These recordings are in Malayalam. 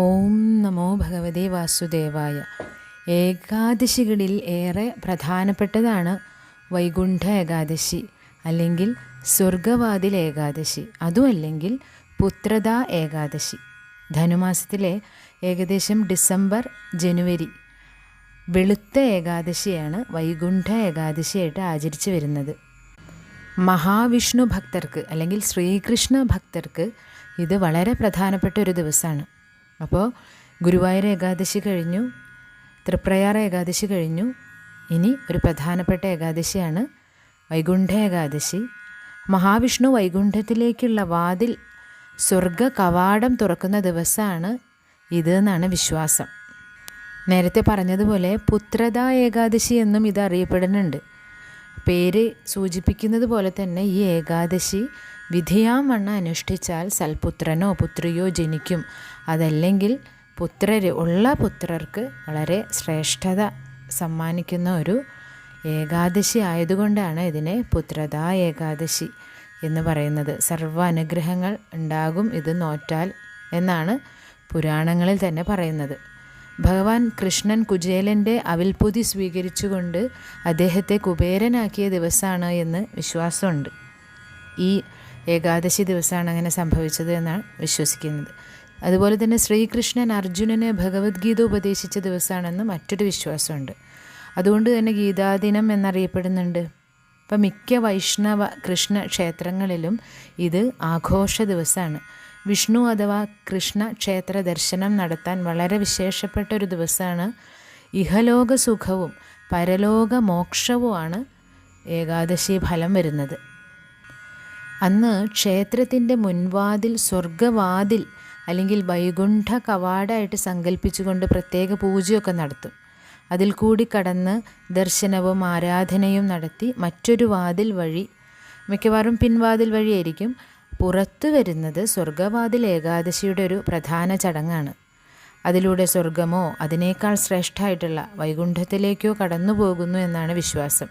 ഓം നമോ ഭഗവതി വാസുദേവായ. ഏകാദശികളിൽ ഏറെ പ്രധാനപ്പെട്ടതാണ് വൈകുണ്ഠ ഏകാദശി അല്ലെങ്കിൽ സ്വർഗവാതിൽ ഏകാദശി അതുമല്ലെങ്കിൽ പുത്രദാ ഏകാദശി. ധനുമാസത്തിലെ ഏകദേശം ഡിസംബർ ജനുവരി വെളുത്ത ഏകാദശിയാണ് വൈകുണ്ഠ ഏകാദശിയായിട്ട് ആചരിച്ചു വരുന്നത്. മഹാവിഷ്ണു ഭക്തർക്ക് അല്ലെങ്കിൽ ശ്രീകൃഷ്ണ ഭക്തർക്ക് ഇത് വളരെ പ്രധാനപ്പെട്ട ഒരു ദിവസമാണ്. അപ്പോൾ ഗുരുവായൂർ ഏകാദശി കഴിഞ്ഞു തൃപ്രയാർ ഏകാദശി കഴിഞ്ഞു. ഇനി ഒരു പ്രധാനപ്പെട്ട ഏകാദശിയാണ് വൈകുണ്ഠ ഏകാദശി. മഹാവിഷ്ണു വൈകുണ്ഠത്തിലേക്കുള്ള വാതിൽ സ്വർഗ കവാടം തുറക്കുന്ന ദിവസമാണ് ഇത് എന്നാണ് വിശ്വാസം. നേരത്തെ പറഞ്ഞതുപോലെ പുത്രത ഏകാദശി എന്നും ഇത് അറിയപ്പെടുന്നുണ്ട്. പേര് സൂചിപ്പിക്കുന്നത് പോലെ തന്നെ ഈ ഏകാദശി വിധിയാമണ്ണം അനുഷ്ഠിച്ചാൽ സൽപുത്രനോ പുത്രിയോ ജനിക്കും. അതല്ലെങ്കിൽ പുത്രർ ഉള്ള പുത്രർക്ക് വളരെ ശ്രേഷ്ഠത സമ്മാനിക്കുന്ന ഒരു ഏകാദശി ആയതുകൊണ്ടാണ് ഇതിനെ പുത്രതാ ഏകാദശി എന്ന് പറയുന്നത്. സർവ അനുഗ്രഹങ്ങൾ ഉണ്ടാകും ഇത് നോറ്റാൽ എന്നാണ് പുരാണങ്ങളിൽ തന്നെ പറയുന്നത്. ഭഗവാൻ കൃഷ്ണൻ കുചേലന്റെ അവിൽപുതി സ്വീകരിച്ചുകൊണ്ട് അദ്ദേഹത്തെ കുബേരനാക്കിയ ദിവസമാണ് എന്ന് വിശ്വാസമുണ്ട്. ഈ ഏകാദശി ദിവസമാണ് അങ്ങനെ സംഭവിച്ചത് എന്നാണ് വിശ്വസിക്കുന്നത്. അതുപോലെ തന്നെ ശ്രീകൃഷ്ണൻ അർജുനന് ഭഗവത്ഗീത ഉപദേശിച്ച ദിവസമാണെന്ന് മറ്റൊരു വിശ്വാസമുണ്ട്. അതുകൊണ്ട് തന്നെ ഗീതാദിനം എന്നറിയപ്പെടുന്നുണ്ട്. ഇപ്പം മിക്ക വൈഷ്ണവ കൃഷ്ണ ക്ഷേത്രങ്ങളിലും ഇത് ആഘോഷ ദിവസമാണ്. വിഷ്ണു അഥവാ കൃഷ്ണ ക്ഷേത്ര ദർശനം നടത്താൻ വളരെ വിശേഷപ്പെട്ട ഒരു ദിവസമാണ്. ഇഹലോക സുഖവും പരലോക മോക്ഷവുമാണ് ഏകാദശി ഫലം വരുന്നത്. അന്ന് ക്ഷേത്രത്തിന്റെ മുൻവാതിൽ സ്വർഗവാതിൽ അല്ലെങ്കിൽ വൈകുണ്ഠ കവാടമായിട്ട് സങ്കല്പിച്ചുകൊണ്ട് പ്രത്യേക പൂജയൊക്കെ നടത്തും. അതിൽ കൂടി കടന്ന് ദർശനവും ആരാധനയും നടത്തി മറ്റൊരു വാതിൽ വഴി മിക്കവാറും പിൻവാതിൽ വഴിയായിരിക്കും പുറത്തു വരുന്നത് സ്വർഗവാതിൽ ഏകാദശിയുടെ ഒരു പ്രധാന ചടങ്ങാണ്. അതിലൂടെ സ്വർഗമോ അതിനേക്കാൾ ശ്രേഷ്ഠമായിട്ടുള്ള വൈകുണ്ഠത്തിലേക്കോ കടന്നു പോകുന്നു എന്നാണ് വിശ്വാസം.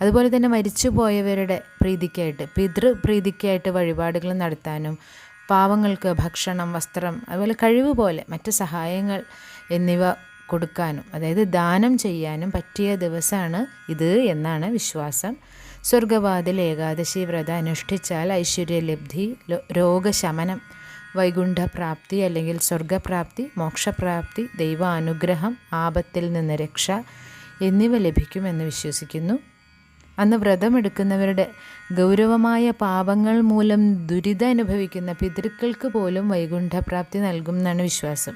അതുപോലെ തന്നെ മരിച്ചുപോയവരുടെ പ്രീതിക്കായിട്ട് പിതൃ പ്രീതിക്കായിട്ട് വഴിപാടുകൾ നടത്താനും പാവങ്ങൾക്ക് ഭക്ഷണം വസ്ത്രം അതുപോലെ കഴിവ് പോലെ മറ്റ് സഹായങ്ങൾ എന്നിവ കൊടുക്കാനും അതായത് ദാനം ചെയ്യാനും പറ്റിയ ദിവസമാണ് ഇത് എന്നാണ് വിശ്വാസം. സ്വർഗവാതിൽ ഏകാദശി വ്രത അനുഷ്ഠിച്ചാൽ ഐശ്വര്യലബ്ധി രോഗശമനം വൈകുണ്ഠപ്രാപ്തി അല്ലെങ്കിൽ സ്വർഗപ്രാപ്തി മോക്ഷപ്രാപ്തി ദൈവാനുഗ്രഹം ആപത്തിൽ നിന്ന് രക്ഷ എന്നിവ ലഭിക്കുമെന്ന് വിശ്വസിക്കുന്നു. അന്ന് വ്രതമെടുക്കുന്നവരുടെ ഗൗരവമായ പാപങ്ങൾ മൂലം ദുരിതം അനുഭവിക്കുന്ന പിതൃക്കൾക്ക് പോലും വൈകുണ്ഠപ്രാപ്തി നൽകും എന്നാണ് വിശ്വാസം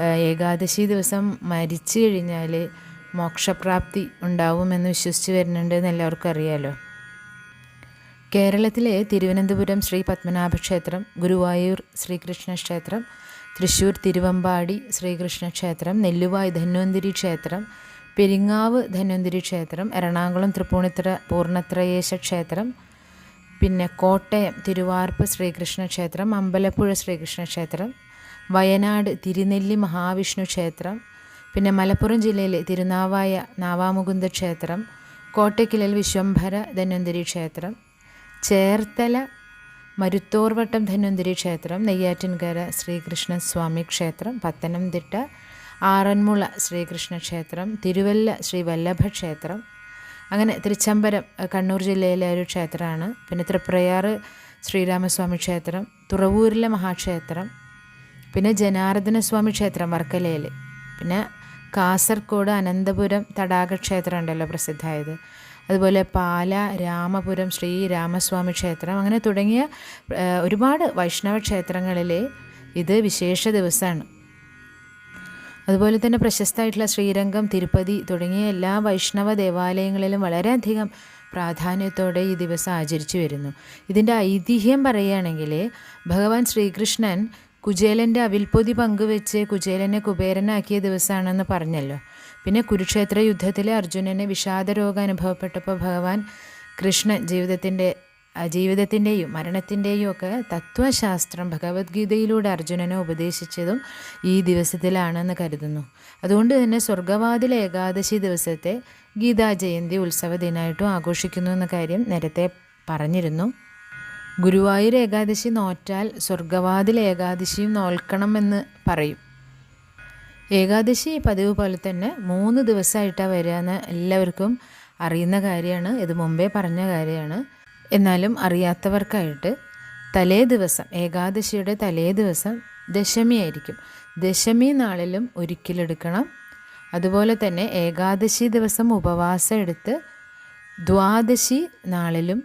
ഏകാദശി ദിവസം മരിച്ചു കഴിഞ്ഞാൽ മോക്ഷപ്രാപ്തി ഉണ്ടാവുമെന്ന് വിശ്വസിച്ച് വരുന്നുണ്ട് എന്ന് എല്ലാവർക്കും അറിയാലോ. കേരളത്തിലെ തിരുവനന്തപുരം ശ്രീ പത്മനാഭ ക്ഷേത്രം ഗുരുവായൂർ ശ്രീകൃഷ്ണ ക്ഷേത്രം തൃശ്ശൂർ തിരുവമ്പാടി ശ്രീകൃഷ്ണ ക്ഷേത്രം നെല്ലുവായ് ധന്വന്തിരി ക്ഷേത്രം പെരിങ്ങാവ് ധന്വന്തിരി ക്ഷേത്രം എറണാകുളം തൃപ്പൂണിത്തറ പൂർണത്രയേശ ക്ഷേത്രം പിന്നെ കോട്ടയം തിരുവാർപ്പ് ശ്രീകൃഷ്ണ ക്ഷേത്രം അമ്പലപ്പുഴ ശ്രീകൃഷ്ണ ക്ഷേത്രം വയനാട് തിരുനെല്ലി മഹാവിഷ്ണു ക്ഷേത്രം പിന്നെ മലപ്പുറം ജില്ലയിലെ തിരുനാവായ നാവാമുകുന്ദ ക്ഷേത്രം കോട്ടയ്ക്കിലൽ വിശ്വംഭര ധന്വന്തിരി ക്ഷേത്രം ചേർത്തല മരുത്തോർവട്ടം ധന്വന്തിരി ക്ഷേത്രം നെയ്യാറ്റിൻകര ശ്രീകൃഷ്ണസ്വാമി ക്ഷേത്രം പത്തനംതിട്ട ആറന്മുള ശ്രീകൃഷ്ണ ക്ഷേത്രം തിരുവല്ല ശ്രീ വല്ലഭ ക്ഷേത്രം അങ്ങനെ തിരുച്ചമ്പരം കണ്ണൂർ ജില്ലയിലെ ഒരു ക്ഷേത്രമാണ്. പിന്നെ തൃപ്രയാർ ശ്രീരാമസ്വാമി ക്ഷേത്രം തുറവൂരിലെ മഹാക്ഷേത്രം പിന്നെ ജനാർദ്ദന സ്വാമി ക്ഷേത്രം വർക്കലയിൽ പിന്നെ കാസർഗോഡ് അനന്തപുരം തടാക ക്ഷേത്രം ഉണ്ടല്ലോ പ്രസിദ്ധമായത്. അതുപോലെ പാല രാമപുരം ശ്രീ രാമസ്വാമി ക്ഷേത്രം അങ്ങനെ തുടങ്ങിയ ഒരുപാട് വൈഷ്ണവ ക്ഷേത്രങ്ങളിൽ ഇത് വിശേഷ ദിവസമാണ്. അതുപോലെ തന്നെ പ്രശസ്തമായിട്ടുള്ള ശ്രീരംഗം തിരുപ്പതി തുടങ്ങിയ എല്ലാ വൈഷ്ണവ ദേവാലയങ്ങളിലും വളരെയധികം പ്രാധാന്യത്തോടെ ഈ ദിവസം ആചരിച്ചു വരുന്നു. ഇതിന്റെ ഐതിഹ്യം പറയുകയാണെങ്കിൽ ഭഗവാൻ ശ്രീകൃഷ്ണൻ കുചേലന്റെ അവിൽപ്പൊതി പങ്കുവെച്ച് കുചേലനെ കുബേരനാക്കിയ ദിവസമാണെന്ന് പറഞ്ഞല്ലോ. പിന്നെ കുരുക്ഷേത്ര യുദ്ധത്തിൽ അർജുനന് വിഷാദരോഗം അനുഭവപ്പെട്ടപ്പോൾ ഭഗവാൻ കൃഷ്ണൻ ജീവിതത്തിന്റെ ജീവിതത്തിന്റെയും മരണത്തിന്റെയും ഒക്കെ തത്വശാസ്ത്രം ഭഗവത്ഗീതയിലൂടെ അർജുനനെ ഉപദേശിച്ചതും ഈ ദിവസത്തിലാണെന്ന് കരുതുന്നു. അതുകൊണ്ട് തന്നെ സ്വർഗവാതിൽ ഏകാദശി ദിവസത്തെ ഗീതാ ജയന്തി ഉത്സവ ദിനമായിട്ടും ആഘോഷിക്കുന്നു എന്ന കാര്യം നേരത്തെ പറഞ്ഞിരുന്നു. ഗുരുവായൂർ ഏകാദശി നോറ്റാൽ സ്വർഗവാതിൽ ഏകാദശിയും നോൽക്കണമെന്ന് പറയും. ഏകാദശി പതിവ് പോലെ തന്നെ മൂന്ന് ദിവസമായിട്ടാണ് വരിക എന്ന് എല്ലാവർക്കും അറിയുന്ന കാര്യമാണ്. ഇത് മുമ്പേ പറഞ്ഞ കാര്യമാണ്. എന്നാലും അറിയാത്തവർക്കായിട്ട് തലേ ദിവസം ഏകാദശിയുടെ തലേ ദിവസം ദശമിയായിരിക്കും ദശമി നാളിലും ഒരിക്കലെടുക്കണം അതുപോലെ തന്നെ ഏകാദശി ദിവസം ഉപവാസം എടുത്ത് ദ്വാദശി നാളിലും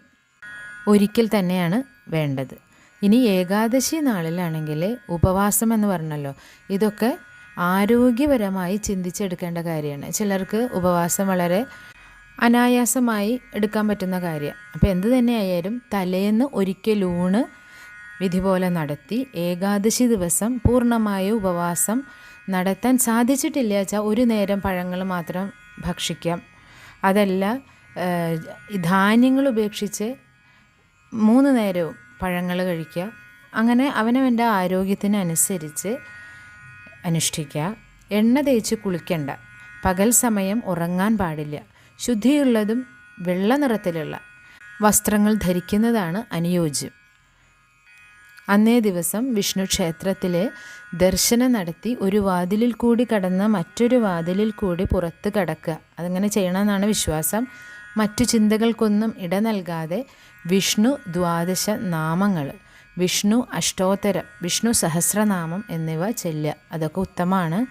ഒരിക്കൽ തന്നെയാണ് വേണ്ടത്. ഇനി ഏകാദശി നാളിലാണെങ്കിൽ ഉപവാസം എന്ന് പറഞ്ഞല്ലോ ഇതൊക്കെ ആരോഗ്യപരമായി ചിന്തിച്ചെടുക്കേണ്ട കാര്യമാണ്. ചിലർക്ക് ഉപവാസം വളരെ അനായാസമായി എടുക്കാൻ പറ്റുന്ന കാര്യം. അപ്പോൾ എന്ത് തന്നെയായാലും തലേന്ന് ഒരിക്കൽ ഊണ് വിധി പോലെ നടത്തി ഏകാദശി ദിവസം പൂർണമായ ഉപവാസം നടത്താൻ സാധിച്ചിട്ടില്ല വെച്ചാൽ ഒരു നേരം പഴങ്ങൾ മാത്രം ഭക്ഷിക്കാം. അതല്ല ധാന്യങ്ങൾ ഉപേക്ഷിച്ച് മൂന്ന് നേരവും പഴങ്ങൾ കഴിക്കുക. അങ്ങനെ അവനവന്റെ ആരോഗ്യത്തിനനുസരിച്ച് അനുഷ്ഠിക്കുക. എണ്ണ തേച്ച് കുളിക്കേണ്ട. പകൽ സമയം ഉറങ്ങാൻ പാടില്ല. ശുദ്ധിയുള്ളതും വെള്ള നിറത്തിലുള്ള വസ്ത്രങ്ങൾ ധരിക്കുന്നതാണ് അനുയോജ്യം. അന്നേ ദിവസം വിഷ്ണു ക്ഷേത്രത്തിലെ ദർശനം നടത്തി ഒരു വാതിലിൽ കൂടി കടന്ന മറ്റൊരു വാതിലിൽ കൂടി പുറത്ത് കടക്കുക. അതങ്ങനെ ചെയ്യണമെന്നാണ് വിശ്വാസം. മറ്റു ചിന്തകൾക്കൊന്നും ഇട നൽകാതെ വിഷ്ണു ദ്വാദശ നാമങ്ങൾ വിഷ്ണു അഷ്ടോത്തരം വിഷ്ണു സഹസ്രനാമം എന്നിവ ചെല്ലുക. അതൊക്കെ ഉത്തമമാണ്.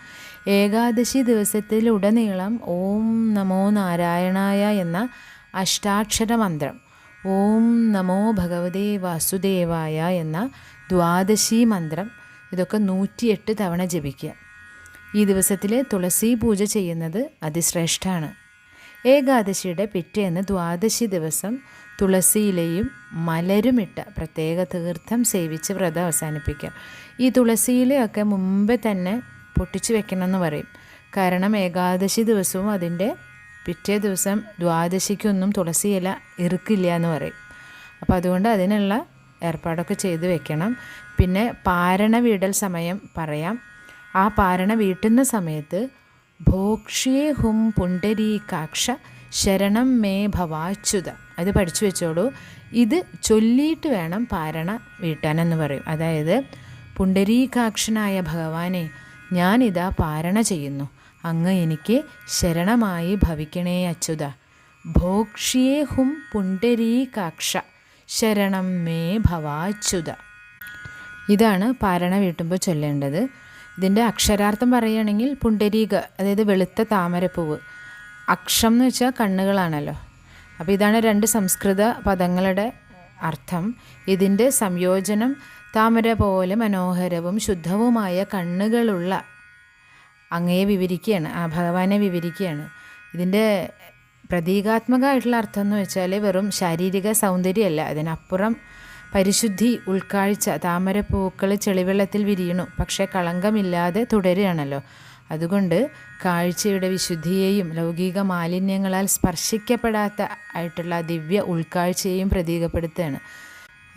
ഏകാദശി ദിവസത്തിലുടനീളം ഓം നമോ നാരായണായ എന്ന അഷ്ടാക്ഷര മന്ത്രം ഓം നമോ ഭഗവതേ വാസുദേവായ എന്ന ദ്വാദശി മന്ത്രം ഇതൊക്കെ നൂറ്റിയെട്ട് തവണ ജപിക്കുക. ഈ ദിവസത്തിൽ തുളസി പൂജ ചെയ്യുന്നത് അതിശ്രേഷ്ഠമാണ് ഏകാദശിയുടെ പിറ്റേന്ന് ദ്വാദശി ദിവസം തുളസിയിലയും മലരുമിട്ട പ്രത്യേക തീർത്ഥം സേവിച്ച് വ്രതം അവസാനിപ്പിക്കുക. ഈ തുളസിയിലയൊക്കെ മുമ്പേ തന്നെ പൊട്ടിച്ചു വെക്കണമെന്ന് പറയും. കാരണം ഏകാദശി ദിവസവും അതിന്റെ പിറ്റേ ദിവസം ദ്വാദശിക്കൊന്നും തുളസി ഇല ഇറുക്കില്ല എന്ന് പറയും. അപ്പോൾ അതുകൊണ്ട് അതിനുള്ള ഏർപ്പാടൊക്കെ ചെയ്ത് വെക്കണം. പിന്നെ പാരണ വീടൽ സമയം പറയാം. ആ പാരണ വീട്ടുന്ന സമയത്ത് ഭോക്ഷ്യേ ഹും പുണ്ടരീകാക്ഷ ശരണം മേ ഭവാച്യുത. അത് പഠിച്ചു വെച്ചോളൂ. ഇത് ചൊല്ലിയിട്ട് വേണം പാരണ വീട്ടാനെന്ന് പറയും. അതായത് പുണ്ടരീകാക്ഷനായ ഭഗവാനെ ഞാനിതാ പാരണ ചെയ്യുന്നു. അങ്ങ് എനിക്ക് ശരണമായി ഭവിക്കണേ അച്യുത. ഭോക്ഷ്യേ ഹും പുണ്ടരീകാക്ഷ ശരണം മേ ഭവാച്യുത. ഇതാണ് പാരണ വീട്ടുമ്പോൾ ചൊല്ലേണ്ടത്. ഇതിന്റെ അക്ഷരാർത്ഥം പറയുകയാണെങ്കിൽ പുണ്ടരീക അതായത് വെളുത്ത താമരപ്പൂവ്. അക്ഷം എന്ന് വെച്ചാൽ കണ്ണുകളാണല്ലോ. അപ്പോൾ ഇതാണ് രണ്ട് സംസ്കൃത പദങ്ങളുടെ അർത്ഥം. ഇതിന്റെ സംയോജനം താമര പോലെ മനോഹരവും ശുദ്ധവുമായ കണ്ണുകളുള്ള അങ്ങയെ വിവരിക്കുകയാണ് ആ ഭഗവാനെ വിവരിക്കുകയാണ്. ഇതിന്റെ പ്രതീകാത്മകമായിട്ടുള്ള അർത്ഥം എന്ന് വെച്ചാൽ വെറും ശാരീരിക സൗന്ദര്യമല്ല. അതിനപ്പുറം പരിശുദ്ധി ഉൾക്കാഴ്ച താമരപ്പൂക്കൾ ചെളിവെള്ളത്തിൽ വിരിയണു പക്ഷേ കളങ്കമില്ലാതെ തുടരുകയാണല്ലോ. അതുകൊണ്ട് കാഴ്ചയുടെ വിശുദ്ധിയെയും ലൗകിക മാലിന്യങ്ങളാൽ സ്പർശിക്കപ്പെടാത്ത ആയിട്ടുള്ള ദിവ്യ ഉൾക്കാഴ്ചയെയും പ്രതീകപ്പെടുത്തുകയാണ്.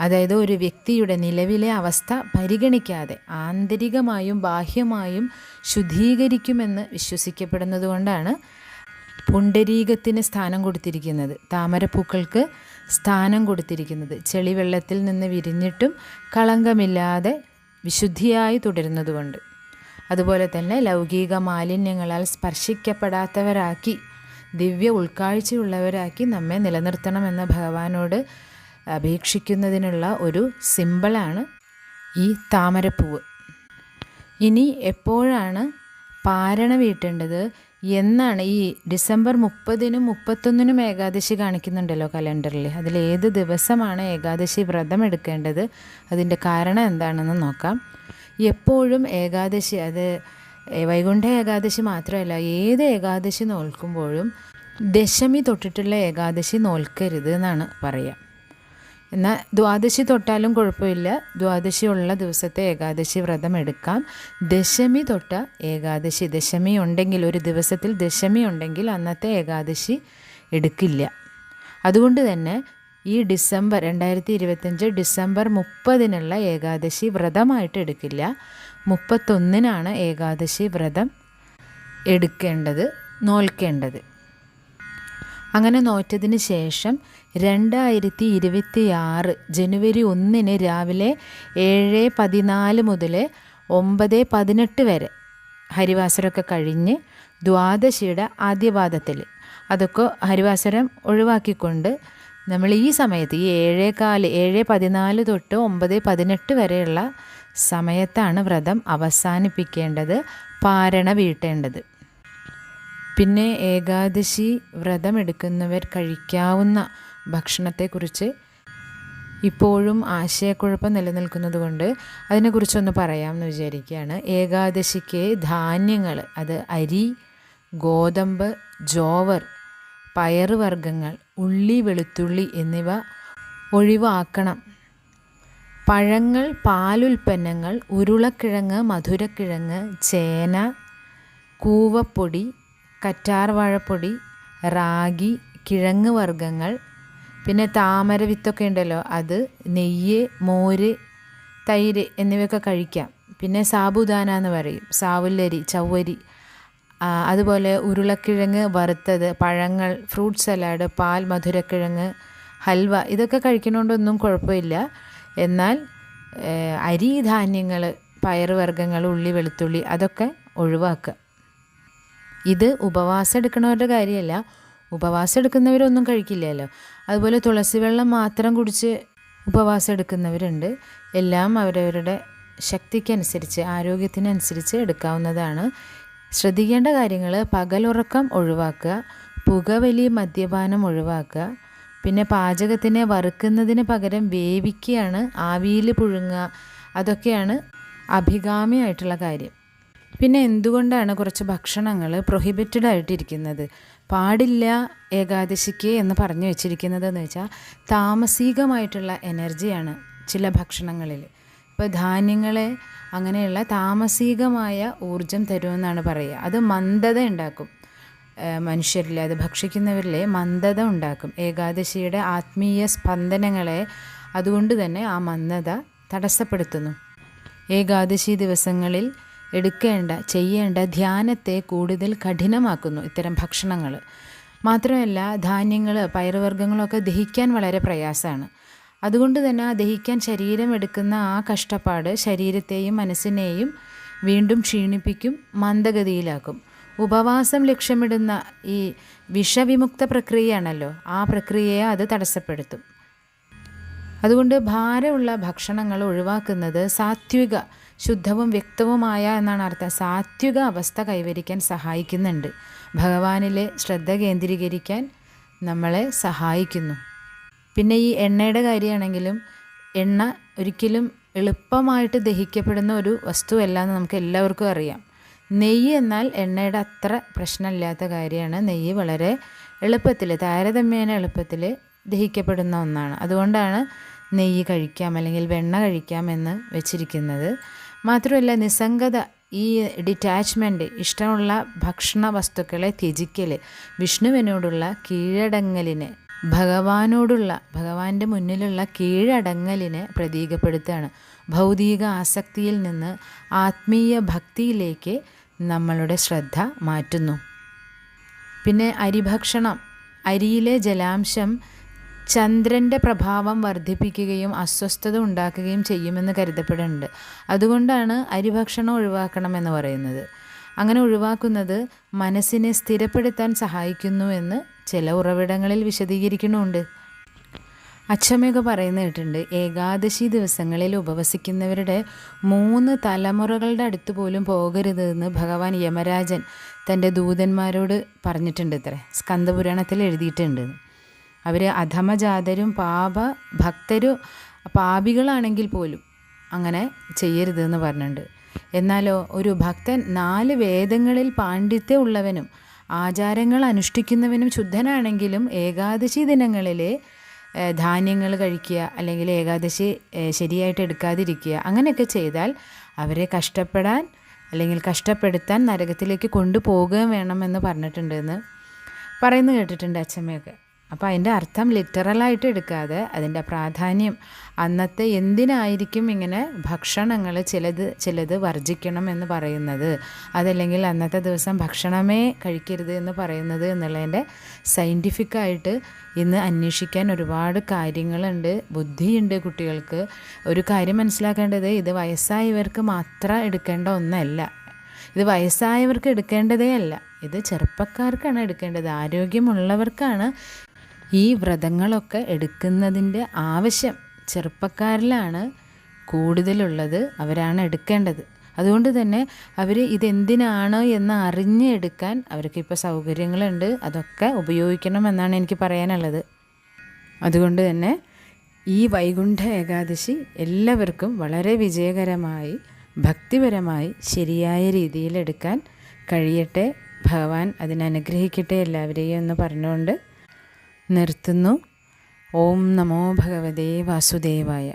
അതായത് ഒരു വ്യക്തിയുടെ നിലവിലെ അവസ്ഥ പരിഗണിക്കാതെ ആന്തരികമായും ബാഹ്യമായും ശുദ്ധീകരിക്കുമെന്ന് വിശ്വസിക്കപ്പെടുന്നതുകൊണ്ടാണ് പുണ്ടരീകത്തിന് സ്ഥാനം കൊടുത്തിരിക്കുന്നത്. താമരപ്പൂക്കൾക്ക് സ്ഥാനം കൊടുത്തിരിക്കുന്നത്. ചെളിവെള്ളത്തിൽ നിന്ന് വിരിഞ്ഞിട്ടും കളങ്കമില്ലാതെ വിശുദ്ധിയായി തുടരുന്നതുകൊണ്ട് അതുപോലെ തന്നെ ലൗകിക മാലിന്യങ്ങളാൽ സ്പർശിക്കപ്പെടാത്തവരാക്കി ദിവ്യ ഉൾക്കാഴ്ചയുള്ളവരാക്കി നമ്മെ നിലനിർത്തണമെന്ന ഭഗവാനോട് അപേക്ഷിക്കുന്നതിനുള്ള ഒരു സിമ്പിളാണ് ഈ താമരപ്പൂവ്. ഇനി എപ്പോഴാണ് പാരണ വീട്ടേണ്ടത് എന്നാണ് ഈ ഡിസംബർ മുപ്പതിനും മുപ്പത്തൊന്നിനും ഏകാദശി കാണിക്കുന്നുണ്ടല്ലോ കലണ്ടറിൽ. അതിൽ ഏത് ദിവസമാണ് ഏകാദശി വ്രതം എടുക്കേണ്ടത്? അതിന്റെ കാരണം എന്താണെന്ന് നോക്കാം. എപ്പോഴും ഏകാദശി അത് വൈകുണ്ഠ ഏകാദശി മാത്രമല്ല ഏത് ഏകാദശി നോൽക്കുമ്പോഴും ദശമി തൊട്ടിട്ടുള്ള ഏകാദശി നോൽക്കരുത് എന്നാണ് പറയുക. എന്നാൽ ദ്വാദശി തൊട്ടാലും കുഴപ്പമില്ല. ദ്വാദശി ഉള്ള ദിവസത്തെ ഏകാദശി വ്രതം എടുക്കാം. ദശമി തൊട്ട ഏകാദശി. ദശമി ഉണ്ടെങ്കിൽ ഒരു ദിവസത്തിൽ ദശമി ഉണ്ടെങ്കിൽ അന്നത്തെ ഏകാദശി എടുക്കില്ല. അതുകൊണ്ട് തന്നെ ഈ ഡിസംബർ രണ്ടായിരത്തി ഇരുപത്തഞ്ച് ഡിസംബർ മുപ്പതിനുള്ള ഏകാദശി വ്രതമായിട്ട് എടുക്കില്ല. മുപ്പത്തൊന്നിനാണ് ഏകാദശി വ്രതം എടുക്കേണ്ടത് നോൽക്കേണ്ടത്. അങ്ങനെ നോറ്റതിന് ശേഷം രണ്ടായിരത്തി ഇരുപത്തി ആറ് ജനുവരി ഒന്നിന് രാവിലെ ഏഴ് പതിനാല് മുതൽ ഒമ്പത് പതിനെട്ട് വരെ ഹരിവാസരമൊക്കെ കഴിഞ്ഞ് ദ്വാദശിയുടെ ആദ്യപാദത്തിൽ. അതൊക്കെ ഹരിവാസരം ഒഴിവാക്കിക്കൊണ്ട് നമ്മൾ ഈ സമയത്ത് ഈ ഏഴേകാൽ ഏഴ് പതിനാല് തൊട്ട് ഒമ്പത് പതിനെട്ട് വരെയുള്ള സമയത്താണ് വ്രതം അവസാനിപ്പിക്കേണ്ടത് പാരണ വീട്ടേണ്ടത്. പിന്നെ ഏകാദശി വ്രതമെടുക്കുന്നവർ കഴിക്കാവുന്ന ഭക്ഷണത്തെക്കുറിച്ച് ഇപ്പോഴും ആശയക്കുഴപ്പം നിലനിൽക്കുന്നതുകൊണ്ട് അതിനെക്കുറിച്ചൊന്ന് പറയാമെന്ന് വിചാരിക്കുകയാണ്. ഏകാദശിക്ക് ധാന്യങ്ങൾ അത് അരി ഗോതമ്പ് ജോവർ പയറുവർഗങ്ങൾ ഉള്ളി വെളുത്തുള്ളി എന്നിവ ഒഴിവാക്കണം. പഴങ്ങൾ പാലുൽപ്പന്നങ്ങൾ ഉരുളക്കിഴങ്ങ് മധുരക്കിഴങ്ങ് ചേന കൂവപ്പൊടി കറ്റാർ വാഴപ്പൊടി റാഗി കിഴങ്ങ് വർഗങ്ങൾ പിന്നെ താമര വിത്തൊക്കെ ഉണ്ടല്ലോ അത് നെയ്യ് മോര് തൈര് എന്നിവയൊക്കെ കഴിക്കാം. പിന്നെ സാബുദാന എന്ന് പറയും സാവുല്ലരി ചവ്വരി അതുപോലെ ഉരുളക്കിഴങ്ങ് വറുത്തത് പഴങ്ങൾ ഫ്രൂട്ട് സലാഡ് പാൽ മധുരക്കിഴങ്ങ് ഹൽവ ഇതൊക്കെ കഴിക്കണോണ്ടൊന്നും കുഴപ്പമില്ല. എന്നാൽ അരി ധാന്യങ്ങൾ പയറുവർഗങ്ങൾ ഉള്ളി വെളുത്തുള്ളി അതൊക്കെ ഒഴിവാക്കുക. ഇത് ഉപവാസം എടുക്കണവരുടെ കാര്യമല്ല. ഉപവാസം എടുക്കുന്നവരൊന്നും കഴിക്കില്ലല്ലോ. അതുപോലെ തുളസി വെള്ളം മാത്രം കുടിച്ച് ഉപവാസം എടുക്കുന്നവരുണ്ട്. എല്ലാം അവരവരുടെ ശക്തിക്കനുസരിച്ച് ആരോഗ്യത്തിനനുസരിച്ച് എടുക്കാവുന്നതാണ്. ശ്രദ്ധിക്കേണ്ട കാര്യങ്ങൾ പകലുറക്കം ഒഴിവാക്കുക പുകവലി മദ്യപാനം ഒഴിവാക്കുക പിന്നെ പാചകത്തിനെ വറുക്കുന്നതിന് പകരം വേവിക്കുകയാണ് ആവിയിൽ പുഴുങ്ങുക അതൊക്കെയാണ് അഭികാമ്യമായിട്ടുള്ള കാര്യം. പിന്നെ എന്തുകൊണ്ടാണ് കുറച്ച് ഭക്ഷണങ്ങൾ പ്രൊഹിബിറ്റഡ് ആയിട്ടിരിക്കുന്നത്? പാടില്ല ഏകാദശിക്ക് എന്ന് പറഞ്ഞു വെച്ചിരിക്കുന്നത് എന്ന് വെച്ചാൽ താമസികമായിട്ടുള്ള എനർജിയാണ് ചില ഭക്ഷണങ്ങളിൽ ഇപ്പോൾ ധാന്യങ്ങളെ അങ്ങനെയുള്ള താമസികമായ ഊർജം തരുമെന്നാണ് പറയുക. അത് മന്ദത ഉണ്ടാക്കും. മനുഷ്യരിൽ അത് ഭക്ഷിക്കുന്നവരിലെ മന്ദത ഉണ്ടാക്കും. ഏകാദശിയുടെ ആത്മീയ സ്പന്ദനങ്ങളെ അതുകൊണ്ട് തന്നെ ആ മന്ദത തടസ്സപ്പെടുത്തുന്നു. ഏകാദശി ദിവസങ്ങളിൽ എടുക്കേണ്ട ചെയ്യേണ്ട ധ്യാനത്തെ കൂടുതൽ കഠിനമാക്കുന്നു ഇത്തരം ഭക്ഷണങ്ങൾ. മാത്രമല്ല ധാന്യങ്ങൾ പയറുവർഗങ്ങളൊക്കെ ദഹിക്കാൻ വളരെ പ്രയാസമാണ്. അതുകൊണ്ട് തന്നെ ആ ദഹിക്കാൻ ശരീരം എടുക്കുന്ന ആ കഷ്ടപ്പാട് ശരീരത്തെയും മനസ്സിനെയും വീണ്ടും ക്ഷീണിപ്പിക്കും മന്ദഗതിയിലാക്കും. ഉപവാസം ലക്ഷ്യമിടുന്ന ഈ വിഷവിമുക്ത പ്രക്രിയയാണല്ലോ ആ പ്രക്രിയയെ അത് തടസ്സപ്പെടുത്തും. അതുകൊണ്ട് ഭാരമുള്ള ഭക്ഷണങ്ങൾ ഒഴിവാക്കുന്നത് സാത്വിക ശുദ്ധവും വ്യക്തവുമായ എന്നാണ് അർത്ഥം. സാത്വിക അവസ്ഥ കൈവരിക്കാൻ സഹായിക്കുന്നുണ്ട്. ഭഗവാനിലെ ശ്രദ്ധ കേന്ദ്രീകരിക്കാൻ നമ്മളെ സഹായിക്കുന്നു. പിന്നെ ഈ എണ്ണയുടെ കാര്യമാണെങ്കിലും എണ്ണ ഒരിക്കലും എളുപ്പമായിട്ട് ദഹിക്കപ്പെടുന്ന ഒരു വസ്തുവല്ല എന്ന് നമുക്ക് എല്ലാവർക്കും അറിയാം. നെയ്യ് എന്നാൽ എണ്ണയുടെ അത്ര പ്രശ്നമില്ലാത്ത കാര്യമാണ്. നെയ്യ് വളരെ എളുപ്പത്തിൽ താരതമ്യേന എളുപ്പത്തിൽ ദഹിക്കപ്പെടുന്ന ഒന്നാണ്. അതുകൊണ്ടാണ് നെയ്യ് കഴിക്കാം അല്ലെങ്കിൽ വെണ്ണ കഴിക്കാം എന്ന് വെച്ചിരിക്കുന്നത്. മാത്രമല്ല നിസ്സംഗത ഈ ഡിറ്റാച്ച്മെന്റ് ഇഷ്ടമുള്ള ഭക്ഷണ വസ്തുക്കളെ ത്യജിക്കൽ വിഷ്ണുവിനോടുള്ള കീഴടങ്ങലിനെ ഭഗവാനോടുള്ള ഭഗവാന്റെ മുന്നിലുള്ള കീഴടങ്ങലിനെ പ്രതീകപ്പെടുത്തുകയാണ്. ഭൗതിക ആസക്തിയിൽ നിന്ന് ആത്മീയ ഭക്തിയിലേക്ക് നമ്മളുടെ ശ്രദ്ധ മാറ്റുന്നു. പിന്നെ അരിഭക്ഷണം അരിയിലെ ജലാംശം ചന്ദ്രന്റെ പ്രഭാവം വർദ്ധിപ്പിക്കുകയും അസ്വസ്ഥത ഉണ്ടാക്കുകയും ചെയ്യുമെന്ന് കരുതപ്പെടുന്നുണ്ട്. അതുകൊണ്ടാണ് അരിഭക്ഷണം ഒഴിവാക്കണമെന്ന് പറയുന്നത്. അങ്ങനെ ഒഴിവാക്കുന്നത് മനസ്സിനെ സ്ഥിരപ്പെടുത്താൻ സഹായിക്കുന്നുവെന്ന് ചില ഉറവിടങ്ങളിൽ വിശദീകരിക്കുന്നുണ്ട്. അച്ഛമ്മയൊക്കെ പറയുന്ന കേട്ടിട്ടുണ്ട് ഏകാദശി ദിവസങ്ങളിൽ ഉപവസിക്കുന്നവരുടെ മൂന്ന് തലമുറകളുടെ അടുത്ത് പോലും പോകരുതെന്ന് ഭഗവാൻ യമരാജൻ തന്റെ ദൂതന്മാരോട് പറഞ്ഞിട്ടുണ്ട് ഇത്ര സ്കന്ദപുരാണത്തിൽ എഴുതിയിട്ടുണ്ട്. അവർ അധമജാതരും പാപ ഭക്തരും പാപികളാണെങ്കിൽ പോലും അങ്ങനെ ചെയ്യരുതെന്ന് പറഞ്ഞിട്ടുണ്ട്. എന്നാലോ ഒരു ഭക്തൻ നാല് വേദങ്ങളിൽ പാണ്ഡിത്യം ഉള്ളവനും ആചാരങ്ങൾ അനുഷ്ഠിക്കുന്നവനും ശുദ്ധനാണെങ്കിലും ഏകാദശി ദിനങ്ങളിൽ ധാന്യങ്ങൾ കഴിക്കുക അല്ലെങ്കിൽ ഏകാദശി ശരിയായിട്ട് എടുക്കാതിരിക്കുക അങ്ങനെയൊക്കെ ചെയ്താൽ അവരെ കഷ്ടപ്പെടാൻ അല്ലെങ്കിൽ കഷ്ടപ്പെടുത്താൻ നരകത്തിലേക്ക് കൊണ്ടുപോകുകയും വേണമെന്ന് പറഞ്ഞിട്ടുണ്ടെന്ന് പറയുന്നു കേട്ടിട്ടുണ്ട് അച്ഛമ്മയൊക്കെ. അപ്പോൾ അതിന്റെ അർത്ഥം ലിറ്ററലായിട്ട് എടുക്കാതെ അതിന്റെ പ്രാധാന്യം അന്നത്തെ എന്തിനായിരിക്കും ഇങ്ങനെ ഭക്ഷണങ്ങൾ ചിലത് ചിലത് വർജിക്കണം എന്ന് പറയുന്നത്? അതല്ലെങ്കിൽ അന്നത്തെ ദിവസം ഭക്ഷണമേ കഴിക്കരുത് എന്ന് പറയുന്നത് എന്നുള്ളതിന്റെ സയന്റിഫിക്കായിട്ട് ഇന്ന് അന്വേഷിക്കാൻ ഒരുപാട് കാര്യങ്ങളുണ്ട് ബുദ്ധിയുണ്ട് കുട്ടികൾക്ക്. ഒരു കാര്യം മനസ്സിലാക്കേണ്ടത് ഇത് വയസ്സായവർക്ക് മാത്രം എടുക്കേണ്ട ഒന്നല്ല. ഇത് വയസ്സായവർക്ക് എടുക്കേണ്ടതേ അല്ല. ഇത് ചെറുപ്പക്കാർക്കാണ് എടുക്കേണ്ടത്. ആരോഗ്യമുള്ളവർക്കാണ് ഈ വ്രതങ്ങളൊക്കെ എടുക്കുന്നതിന്റെ ആവശ്യം ചെറുപ്പക്കാരിലാണ് കൂടുതലുള്ളത് അവരാണ് എടുക്കേണ്ടത്. അതുകൊണ്ട് തന്നെ അവർ ഇതെന്തിനാണ് എന്ന് അറിഞ്ഞ് എടുക്കാൻ അവർക്ക് ഇപ്പോൾ സൗകര്യങ്ങളുണ്ട് അതൊക്കെ ഉപയോഗിക്കണം എന്നാണ് എനിക്ക് പറയാനുള്ളത്. അതുകൊണ്ട് തന്നെ ഈ വൈകുണ്ഠ ഏകാദശി എല്ലാവർക്കും വളരെ വിജയകരമായി ഭക്തിപരമായി ശരിയായ രീതിയിൽ എടുക്കാൻ കഴിയട്ടെ. ഭഗവാൻ അതിനനുഗ്രഹിക്കട്ടെ എല്ലാവരെയും എന്ന് പറഞ്ഞുകൊണ്ട് നിർത്തുന്നു. ഓം നമോ ഭഗവതേ വാസുദേവായ.